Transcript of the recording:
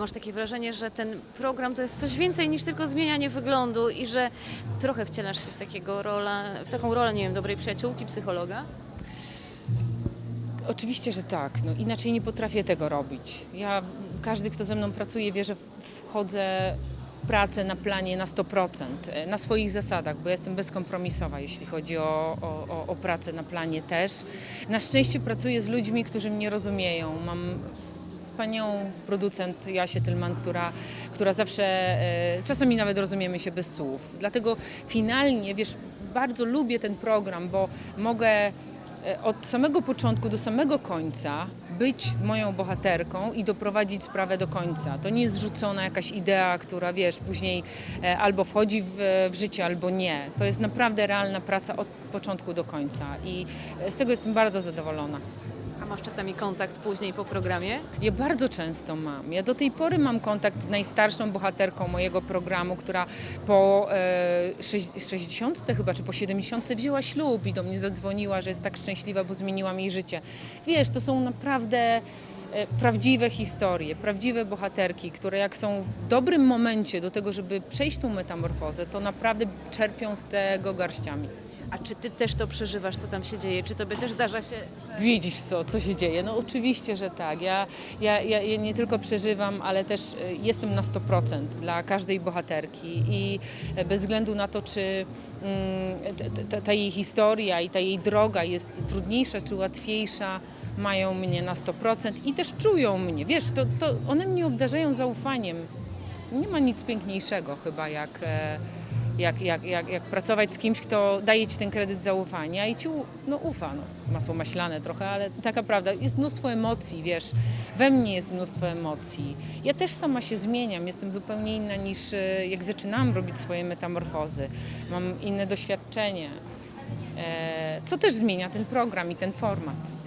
Masz takie wrażenie, że ten program to jest coś więcej niż tylko zmienianie wyglądu i że trochę wcielasz się w, takiego rola, w taką rolę, nie wiem, dobrej przyjaciółki, psychologa? Oczywiście, że tak. No, inaczej nie potrafię tego robić. Ja, każdy, kto ze mną pracuje, wie, że wchodzę w pracę na planie na 100%, e, na swoich zasadach, bo jestem bezkompromisowa, jeśli chodzi o, o- o pracę na planie też. Na szczęście pracuję z ludźmi, którzy mnie rozumieją. Mam wspaniałą producent Jasię Tylman, która, która zawsze, e, czasami nawet rozumiemy się bez słów. Dlatego finalnie, wiesz, bardzo lubię ten program, bo mogę e, od samego początku do samego końca być z moją bohaterką i doprowadzić sprawę do końca. To nie jest zrzucona jakaś idea, która wiesz, później e, albo wchodzi w, w życie, albo nie. To jest naprawdę realna praca od początku do końca i z tego jestem bardzo zadowolona. A masz czasami kontakt później po programie? Ja bardzo często mam. Ja do tej pory mam kontakt z najstarszą bohaterką mojego programu, która po e, sześ- 60 chyba, czy po 70 wzięła ślub i do mnie zadzwoniła, że jest tak szczęśliwa, bo zmieniłam jej życie. Wiesz, to są naprawdę e, prawdziwe historie, prawdziwe bohaterki, które jak są w dobrym momencie do tego, żeby przejść tą metamorfozę, to naprawdę czerpią z tego garściami. A czy ty też to przeżywasz, co tam się dzieje? Czy tobie też zdarza się... Widzisz co, co się dzieje? No oczywiście, że tak. Ja, ja, ja, nie tylko przeżywam, ale też e, jestem na 100% dla każdej bohaterki i e, bez względu na to, czy mm, ta, ta jej historia i ta jej droga jest trudniejsza czy łatwiejsza, mają mnie na 100% i też czują mnie. Wiesz, to, to one mnie obdarzają zaufaniem. Nie ma nic piękniejszego chyba jak, e, jak, jak, jak, jak pracować z kimś, kto daje ci ten kredyt zaufania i ci no, ufa. No. Masło maślane trochę, ale taka prawda. Jest mnóstwo emocji, wiesz. We mnie jest mnóstwo emocji. Ja też sama się zmieniam. Jestem zupełnie inna niż e, jak zaczynałam robić swoje metamorfozy. Mam inne doświadczenie, e, co też zmienia ten program i ten format.